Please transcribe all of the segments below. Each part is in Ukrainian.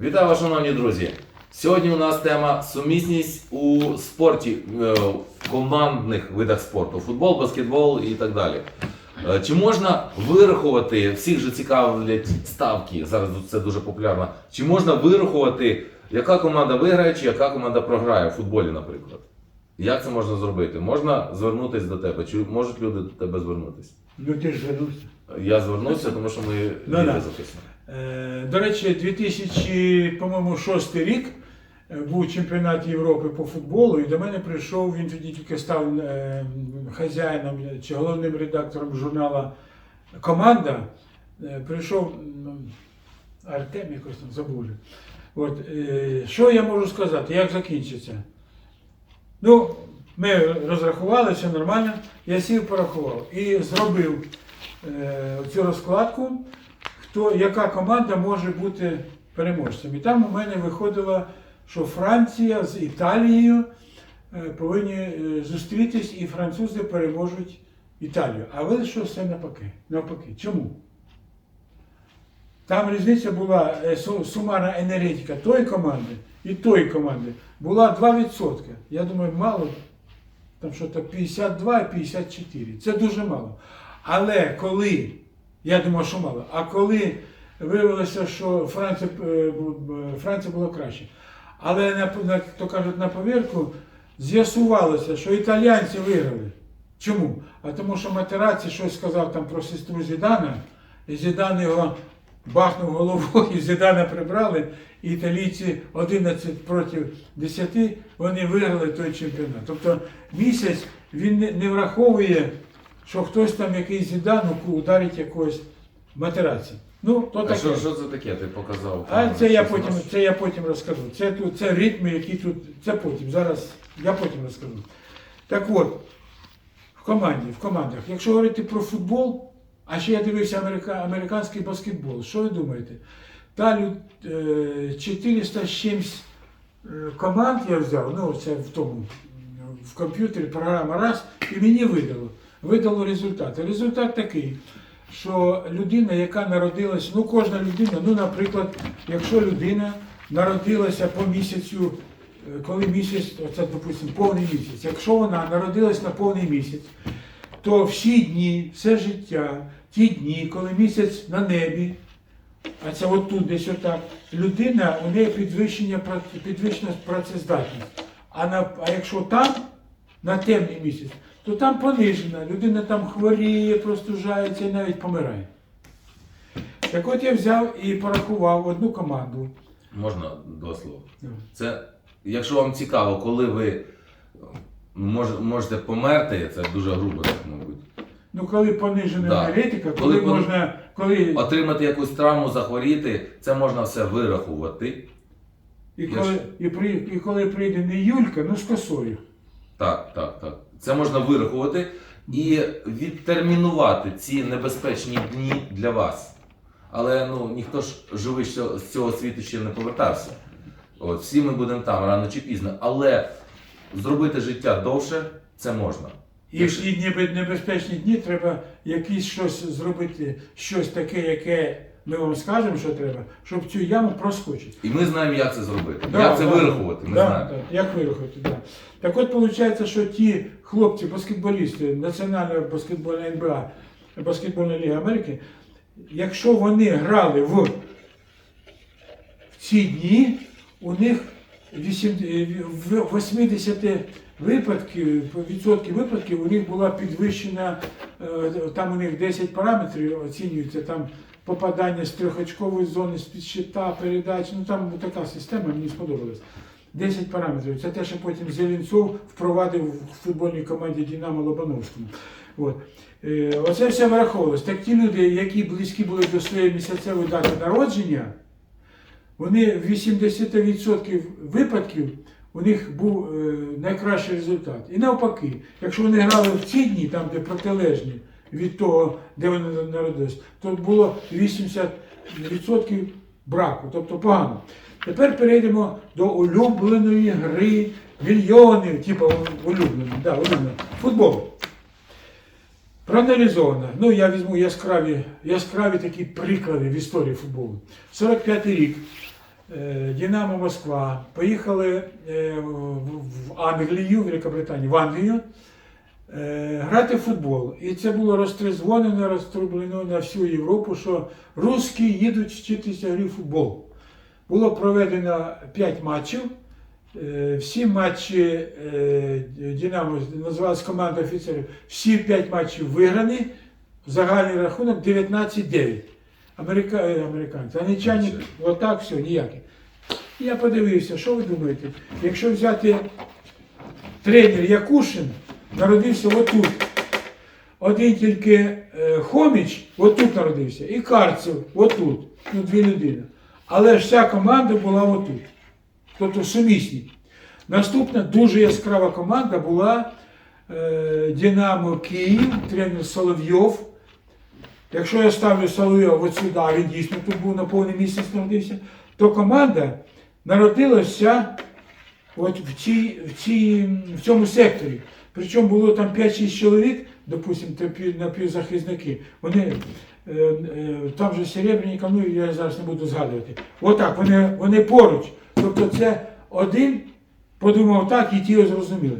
Вітаю вас, шановні друзі! Сьогодні у нас тема сумісність у спорті, е, в командних видах спорту: футбол, баскетбол і так далі. Е, Чи можна вирахувати, всіх же цікавлять ставки, зараз це дуже популярно. Чи можна вирахувати, яка команда виграє, чи яка команда програє в футболі, наприклад? Як це можна зробити? Можна звернутися до тебе, чи можуть люди до тебе звернутися? Ну ти ж звернувся. Я звернувся, тому що ми Ну, відео записуємо. Е, До речі, 2000, рік е, був чемпіонат Європи по футболу, і до мене прийшов, він тоді тільки став е, хазяїном чи головним редактором журнала Команда. Прийшов Артем якось там забув. От, що я можу сказати, як закінчиться? Ну, ми розрахували, все нормально. Я сів, порахував і зробив цю розкладку, хто, яка команда може бути переможцем. І там у мене виходило, що Франція з Італією е, повинні е, зустрітись, і французи переможуть Італію. А вийшло все навпаки. навпаки. Чому? Там різниця була е, сумарна енергетика тої команди і тої команди була 2%. Я думаю, мало, там що то 52 і 54. Це дуже мало. Але коли, я думав, що мало, а коли виявилося, що Франція, е, Франція була краще. Але на, то кажуть, на повірку з'ясувалося, що італійці виграли. Чому? А тому що Матераці щось сказав там про сестру Зідана, і Зідан його бахнув головою, Зідана прибрали, і італійці 11 проти 10, вони виграли той чемпіонат. Тобто місяць він не враховує, що хтось там якийсь Зідан ударить якогось Матераці. Ну, то А таке. що, що це таке? Ти показав? А це я потім, наше? це я потім розкажу. Це тут це ритми, які тут. Це потім. Зараз я потім розкажу. Так от, в команді, в командах, якщо говорити про футбол, а ще я дивився америка, американський баскетбол, що ви думаєте? Та лю- е, 400 з чимсь е, команд я взяв, ну це в тому в комп'ютері програма раз, і мені видало. Видало результат. Результат такий, що людина, яка народилась, ну кожна людина, ну, наприклад, якщо людина народилася по місяцю, е, коли місяць, оце, допустимо, повний місяць, якщо вона народилась на повний місяць, то всі дні, все життя, ті дні, коли місяць на небі, а це отут десь отак, людина, у неї підвищення, підвищена працездатність. А, на, а якщо там, на темний місяць, то там понижена, людина там хворіє, простужається і навіть помирає. Так от я взяв і порахував одну команду. Можна два слова. Ну. Це, якщо вам цікаво, коли ви мож, можете померти, це дуже грубо, так, мабуть. Ну, коли понижена Да. енергетика, коли, Коли пон- можна, коли, Отримати якусь травму, захворіти, це можна все вирахувати. і, коли, і, при, і коли прийде не Юлька, ну з косою. Так, так, так. Це можна вирахувати і відтермінувати ці небезпечні дні для вас. Але ну, ніхто ж живий з цього світу ще не повертався. От, всі ми будемо там рано чи пізно. Але зробити життя довше це можна. І в ті дні небезпечні дні треба якісь щось зробити, щось таке, яке ми вам скажемо, що треба, щоб цю яму проскочити. І ми знаємо, як це зробити. Да, як це да. вирахувати, ми Да, знаємо. да, як вирахувати, да. Так от виходить, що ті хлопці, баскетболісти Національної баскетбольної НБА, Баскетбольної Ліги Америки, якщо вони грали в, в ці дні, у них е, в 80 випадків, відсотків випадків у них була підвищена, е, там у них 10 параметрів оцінюється, там попадання з трьохочкової зони, з-під щита, передач, ну там така система мені сподобалась. 10 параметрів. Це те, що потім Зеленцов впровадив в футбольній команді Динамо Лобановському. От. Е, Оце все враховувалось. Так ті люди, які близькі були до своєї місяцевої дати народження, вони в 80% випадків у них був е, найкращий результат. І навпаки, якщо вони грали в ці дні, там, де протилежні від того, де вони народились, то було 80% браку, тобто погано. Тепер перейдемо до улюбленої гри мільйонів, типу улюбленої, да, улюбленої. Футбол. Проаналізовано. Ну, я візьму яскраві, яскраві такі приклади в історії футболу. 45-й рік е, Динамо Москва, поїхали е, в Англію, в Великобританію, в Англію грати в футбол. І це було розтрезвонено, розтрублено на всю Європу, що русські їдуть вчитися грі в футбол. Було проведено 5 матчів. Е, Всі матчі е, Динамо називалась команда офіцерів. Всі 5 матчів виграні. Загальний рахунок 19-9. Америка... е, Американці. Англічані отак все, ніяке. Я подивився, що ви думаєте? Якщо взяти тренер Якушин, народився отут. Один тільки е, Хоміч отут народився, і Карцев отут. Ну, дві людини. Але ж вся команда була отут. Тобто сумісні. Наступна дуже яскрава команда була е, Динамо Київ, тренер Соловйов. Якщо я ставлю Соловйов от сюди, він дійсно тут був на повний місяць народився, то команда народилася от в, цій, в, цій, в цьому секторі. Причому було там 5-6 чоловік, допустимо, напів- напівзахисники. Вони е, е, там же Серебряников, ну я зараз не буду згадувати. Отак, вони, вони поруч. Тобто це один подумав так, і ті його зрозуміли.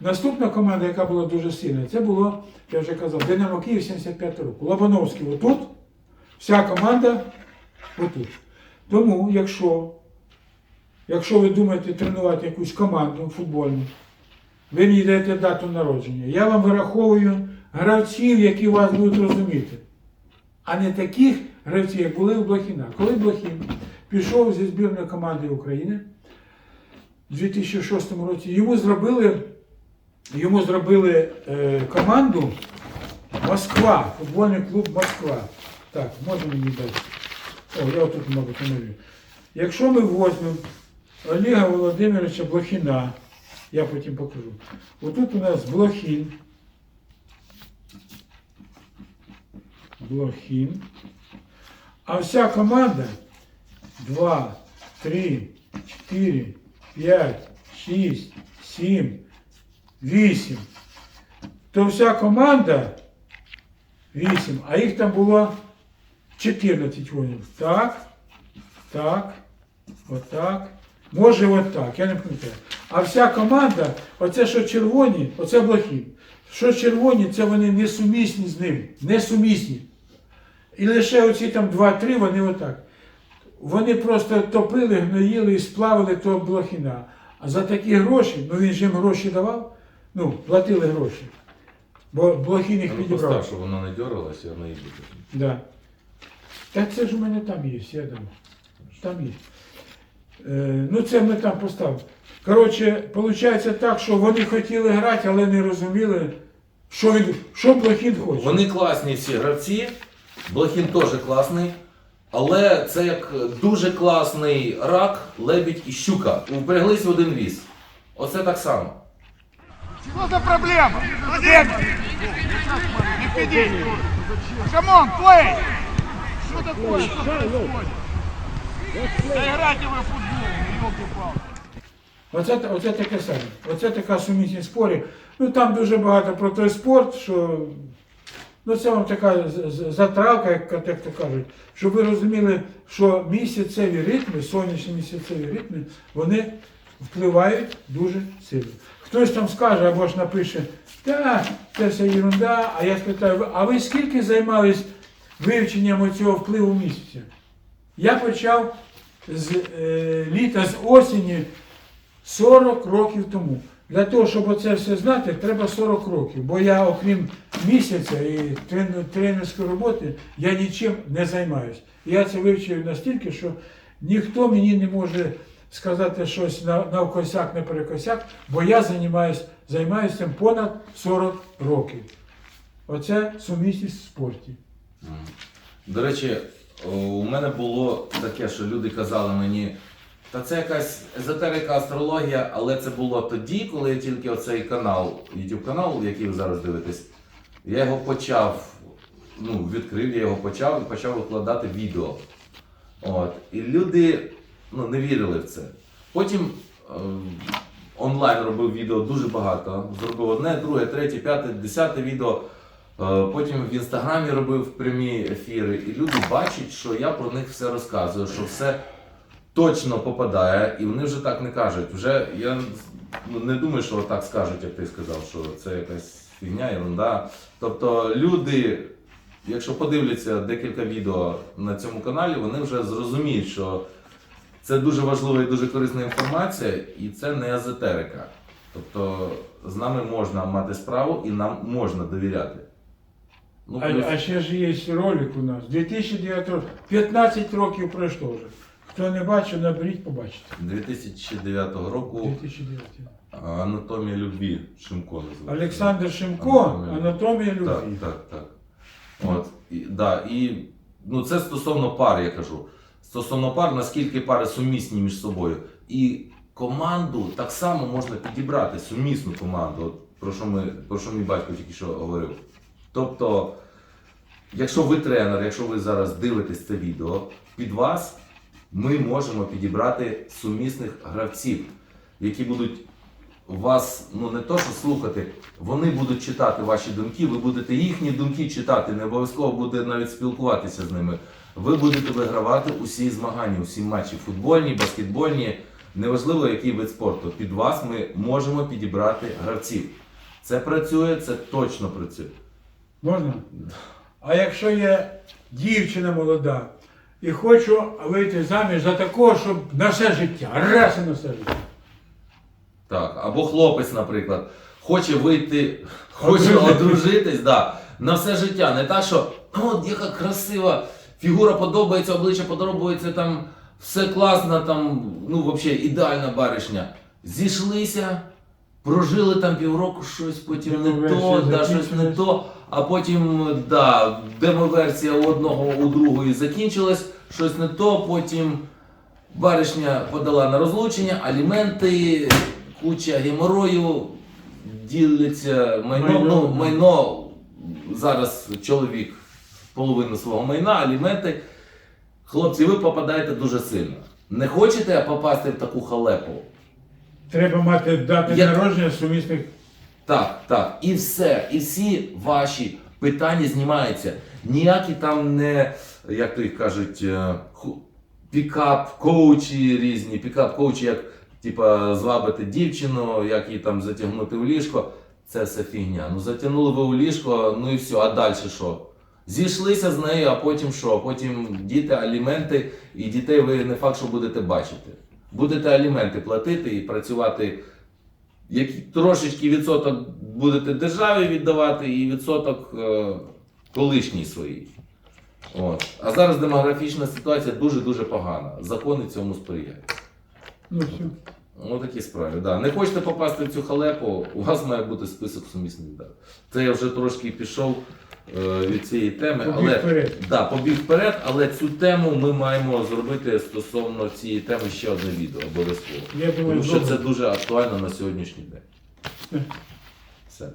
Наступна команда, яка була дуже сильна, це було, я вже казав, Динамо Київ 75 року. Лобановський отут, вся команда отут. Тому, якщо, якщо ви думаєте тренувати якусь команду футбольну, ви мені даєте дату народження. Я вам вираховую гравців, які вас будуть розуміти. А не таких гравців, як були у Блохіна. Коли Блохін пішов зі збірної команди України у 2006 році, йому зробили, йому зробили е, команду Москва, футбольний клуб Москва. Так, може мені дати. О, я отут, мабуть, не. Якщо ми візьмемо Олега Володимировича Блохіна, я потім покажу. Отут у нас Блохін. Блохін. А вся команда 2, 3, 4, 5, 6, 7, 8. То вся команда 8, а їх там було 14 воїнів. Так, так, отак. Може отак, я не пам'ятаю. А вся команда, оце що червоні, оце блохи. Що червоні, це вони несумісні з ним. Несумісні. І лише оці там 2-3, вони отак. Вони просто топили, гноїли і сплавили того блохіна. А за такі гроші, ну він же їм гроші давав, ну, платили гроші. Бо блохін їх Ну, підібрав. постав, щоб воно не дергалося, воно і буде. Да. Та це ж у мене там є, я думаю. Там є. Е, ну це ми там поставили. Коротше, виходить так, що вони хотіли грати, але не розуміли, що він, що Блохін хоче. Вони класні всі гравці, Блохін теж класний, але це як дуже класний рак, лебідь і щука. Впряглись в один віз. Оце так само. Что за проблема? Не входи! Камон, плей! Что такое? Что происходит? Да играйте вы в футбол, елки-палки. Оце, оце таке саме. Оце така сумісність спорів. Ну там дуже багато про той спорт, що ну це вам така затравка, як, як то кажуть, щоб ви розуміли, що місяцеві ритми, сонячні місяцеві ритми, вони впливають дуже сильно. Хтось там скаже або ж напише, та це все ерунда, а я спитаю, а ви скільки займались вивченням цього впливу місяця? Я почав з е, літа, з осені 40 років тому. Для того, щоб оце все знати, треба 40 років. Бо я, окрім місяця і тренерської роботи, я нічим не займаюся. Я це вивчив настільки, що ніхто мені не може сказати щось на, навкосяк, не перекосяк, бо я займаюся, займаюся цим понад 40 років. Оце сумісність в спорті. До речі, у мене було таке, що люди казали мені, та це якась езотерика, астрологія, але це було тоді, коли я тільки оцей канал, YouTube канал, який ви зараз дивитесь, я його почав, ну, відкрив, я його почав і почав викладати відео. От. І люди ну, не вірили в це. Потім е, онлайн робив відео дуже багато. Зробив одне, друге, третє, п'яте, десяте відео. Е, Потім в інстаграмі робив прямі ефіри, і люди бачать, що я про них все розказую, що все точно попадає, і вони вже так не кажуть. Вже я ну, не думаю, що так скажуть, як ти сказав, що це якась фігня, ерунда. Тобто люди, якщо подивляться декілька відео на цьому каналі, вони вже зрозуміють, що це дуже важлива і дуже корисна інформація, і це не езотерика. Тобто з нами можна мати справу і нам можна довіряти. Ну, А, плюс- а ще ж є ролик у нас. 2009 рок. 15 років пройшло вже. Хто не бачив, наберіть, побачите. 2009 року 2009. Анатомія любві Шимко називається. Олександр Шимко, Анатомія. анатомія Так, так, так. От, і, да, і, ну, це стосовно пар, я кажу. Стосовно пар, наскільки пари сумісні між собою. І команду так само можна підібрати, сумісну команду, от, про, що ми, про що мій батько тільки що говорив. Тобто, якщо ви тренер, якщо ви зараз дивитесь це відео, під вас ми можемо підібрати сумісних гравців, які будуть вас ну не то, що слухати, вони будуть читати ваші думки, ви будете їхні думки читати, не обов'язково буде навіть спілкуватися з ними. Ви будете вигравати усі змагання, усі матчі футбольні, баскетбольні, неважливо який вид спорту. Під вас ми можемо підібрати гравців. Це працює, це точно працює. Можна? А якщо є дівчина молода і хочу вийти заміж за такого, щоб на все життя, раз і на все життя. Так, або хлопець, наприклад, хоче вийти, хоче Одружитись. да, на все життя. Не так, що «Ну, от яка красива, фігура подобається, обличчя подобається, там все класно, там, ну, взагалі ідеальна баришня. Зійшлися, прожили там півроку щось, потім не то, да, щось не то, а потім, да, демоверсія у одного, у другої закінчилась, щось не то, потім. Баришня подала на розлучення, аліменти, куча геморою, діляться майно. Майно. Ну, майно зараз чоловік половину свого майна, аліменти. Хлопці, ви попадаєте дуже сильно. Не хочете попасти в таку халепу? Треба мати дати Я- народження сумісних. Так, так. І все. І всі ваші питання знімаються. Ніякі там не, як то їх кажуть, е, ху- пікап-коучі різні, пікап-коучі, як типа звабити дівчину, як її там затягнути в ліжко. Це все фігня. Ну затягнули ви у ліжко, ну і все, а далі що? Зійшлися з нею, а потім що? Потім діти, аліменти, і дітей ви не факт, що будете бачити. Будете аліменти платити і працювати які трошечки відсоток будете державі віддавати, і відсоток е, колишній своїй. От. А зараз демографічна ситуація дуже-дуже погана. Закони цьому сприяють. Ну, все. Ну такі справи. Да. Не хочете попасти в цю халепу, у вас має бути список сумісних дат. Це я вже трошки пішов від цієї теми, Побіг але вперед. Да, побіг вперед, але цю тему ми маємо зробити стосовно цієї теми ще одне відео обов'язково. Я думаю, Тому що добре. це дуже актуально на сьогоднішній день. Все. Все.